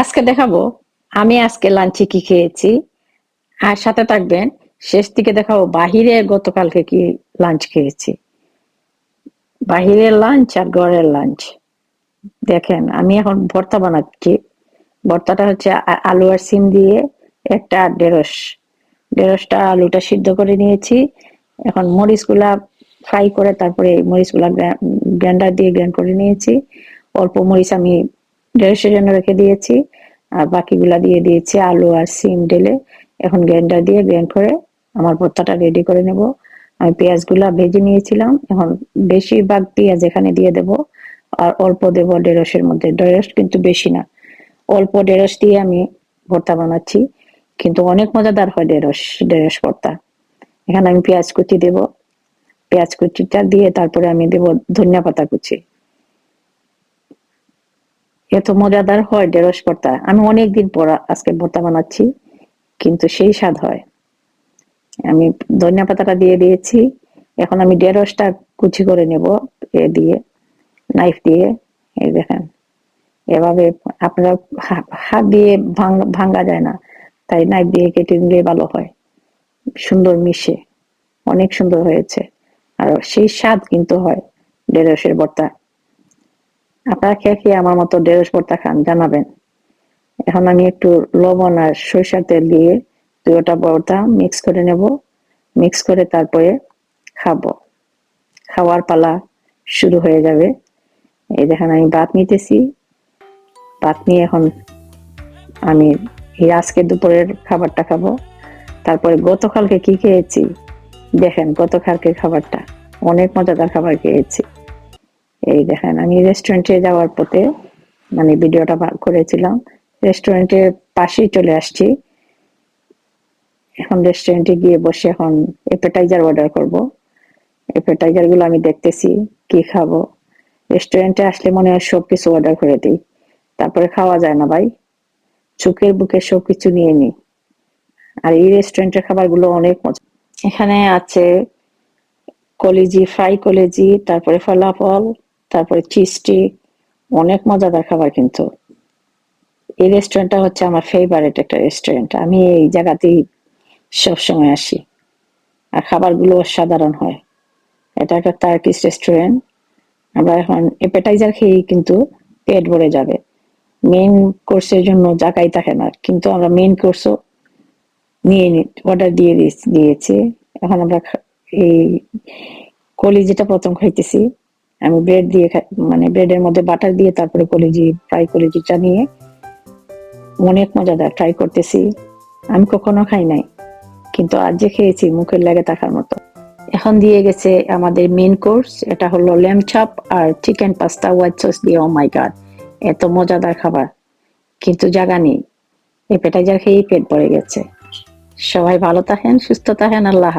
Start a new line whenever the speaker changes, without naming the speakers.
আজকে দেখাবো। আমি আজকে লাঞ্চে কি খেয়েছি। আর সাথে থাকবেন, শেষ দিকে দেখাবো বাহিরে গতকালকে কি লাঞ্চ খেয়েছি। বাহিরের লাঞ্চ আর ঘরের লাঞ্চ। দেখেন, আমি এখন ভর্তা বানাচ্ছি। ভর্তাটা হচ্ছে আলু আর সিম দিয়ে একটা ঢেঁড়স। ঢেঁড়সটা আলুটা সিদ্ধ করে নিয়েছি। এখন মরিচগুলা ফ্রাই করে তারপরে মরিচগুলা গ্রাইন্ডার দিয়ে গ্রাইন্ড করে নিয়েছি। অল্প মরিচ আমি ঢেঁড়সের জন্য রেখে দিয়েছি, আর বাকিগুলা দিয়ে দিয়েছি, আলু আর সিম ঢেলে। এখন গ্রাইন্ডার দিয়ে গ্রাইন্ড করে আমার ভর্তাটা রেডি করে নেব। আমি পেঁয়াজগুলা ভেজে নিয়েছিলাম, এখন বেশিরভাগ পেঁয়াজ এখানে দিয়ে দেব, আর অল্প দেব ঢেঁড়সের মধ্যে। ঢেঁড়স কিন্তু বেশি না, অল্প ঢেঁড়স দিয়ে আমি ভর্তা বানাচ্ছি, কিন্তু অনেক মজাদার হয় ঢেঁড়স ঢেঁড়স ভর্তা। এখানে আমি পেঁয়াজ কুচি দেব, পেঁয়াজ কুচিটা দিয়ে তারপরে আমি দেব ধনিয়া পাতা কুচি। এত মজাদার হয় ঢেঁড়স ভর্তা। আমি অনেকদিন পর আজকে ভর্তা বানাচ্ছি, কিন্তু সেই স্বাদ হয়। আমি ধনিয়া পাতাটা দিয়ে দিয়েছি, এখন আমি ঢেঁড়সটা কুচি করে নেব এ দিয়ে, নাইফ দিয়ে, এই দেখেন। এভাবে আপনারা হাত দিয়ে ভাঙ- ভাঙা যায় না, তাই নাইফ দিয়ে কেটে নিলে ভালো হয়। সুন্দর মিশে, অনেক সুন্দর হয়েছে। আর সেই স্বাদ কিন্তু হয় ঢেঁড়সের ভর্তা। আপনারা খেয়ে খেয়ে আমার মতো ঢেঁড়স ভর্তা খান? জানাবেন। এখন আমি একটু লবণ আর সরিষার তেল দিয়ে দুটা ভর্তা মিক্স করে নেব। মিক্স করে তারপরে খাব। খাওয়ার পালা শুরু হয়ে যাবে। এই দেখেন আমি ভাত নিতেছি। ভাত নিয়ে এখন আমি আজকে দুপুরের খাবারটা খাব। তারপরে গতকালকে কি খেয়েছি? দেখেন গতকালকে খাবারটা। অনেক মজাদার খাবার খেয়েছি। এই দেখেন, আমি রেস্টুরেন্টে যাওয়ার পথে মানে ভিডিওটা করেছিলাম রেস্টুরেন্টের পাশেই চলে আসছি। এখন রেস্টুরেন্টে গিয়ে বসে এখন এপেটাইজার অর্ডার করব। এপেটাইজারগুলো আমি দেখতেছি, কি খাব। রেস্টুরেন্টে আসলে মনে হয় সবকিছু অর্ডার করে দিই। তারপরে খাওয়া যায় না ভাই। চোখের বুকে সবকিছু নিয়ে নিই। আর এই রেস্টুরেন্টের খাবারগুলো অনেক মজা। এখানে আছে কলেজি ফ্রাই কলেজি, তারপরে ফলাফল তারপরে চিস্টি অনেক মজাদার খাবার কিন্তু। এই রেস্টুরেন্টটা হচ্ছে আমার ফেভারিট একটা রেস্টুরেন্ট আমি এই জায়গাতেই সবসময় আসি। আর খাবারগুলো সাধারণ হয়। এটা একটা টার্কিশ রেস্টুরেন্ট আমরা এখন এপেটাইজার খেয়েই কিন্তু পেট ভরে যাবে। মেন কোর্সের জন্য জায়গাই থাকে না। কিন্তু আমরা মেন কোর্সও নিয়ে অর্ডার দিয়ে দিয়েছি। এখন আমরা এই কলি যেটা প্রথম খাইতেছি আমি ব্রেড দিয়ে মানে ব্রেডের মধ্যে বাটার দিয়ে তারপরে কলিজি ফ্রাই কলিজিটা নিয়ে অনেক মজাদার ট্রাই করতেছি। আমি কখনো খাই নাই, কিন্তু আজ যে খেয়েছি, মুখের লাগে থাকার মতো। এখন দিয়ে গেছে আমাদের মেন কোর্স এটা হলো ল্যাম চাপ আর চিকেন পাস্তা হোয়াইট সস দিয়ে ও মাই গড এত মজাদার খাবার। কিন্তু জায়গা নেই এপেটাইজার খেয়েই পেট ভরে গেছে। সবাই ভালো থাকেন, সুস্থ থাকেন, আল্লাহ।